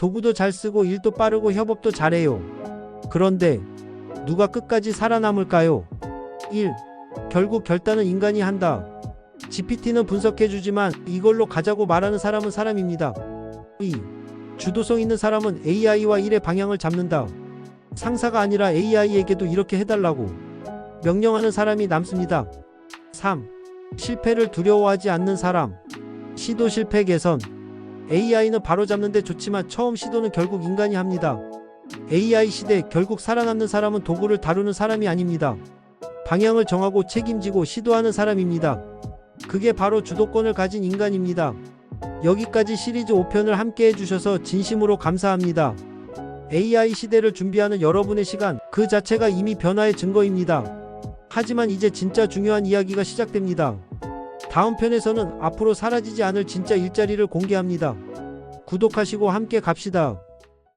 도구도 잘 쓰고 일도 빠르고 협업도 잘해요. 그런데 누가 끝까지 살아남을까요? 1. 결국 결단은 인간이 한다. GPT는 분석해주지만 이걸로 가자고 말하는 사람은 사람입니다. 2. 주도성 있는 사람은 AI와 일의 방향을 잡는다. 상사가 아니라 AI에게도 이렇게 해달라고 명령하는 사람이 남습니다. 3. 실패를 두려워하지 않는 사람. 시도 실패 개선. AI는 바로 잡는데 좋지만 처음 시도는 결국 인간이 합니다. AI 시대 결국 살아남는 사람은 도구를 다루는 사람이 아닙니다. 방향을 정하고 책임지고 시도하는 사람입니다. 그게 바로 주도권을 가진 인간입니다. 여기까지 시리즈 5편을 함께 해주셔서 진심으로 감사합니다. AI 시대를 준비하는 여러분의 시간, 그 자체가 이미 변화의 증거입니다. 하지만 이제 진짜 중요한 이야기가 시작됩니다. 다음 편에서는 앞으로 사라지지 않을 진짜 일자리를 공개합니다. 구독하시고 함께 갑시다.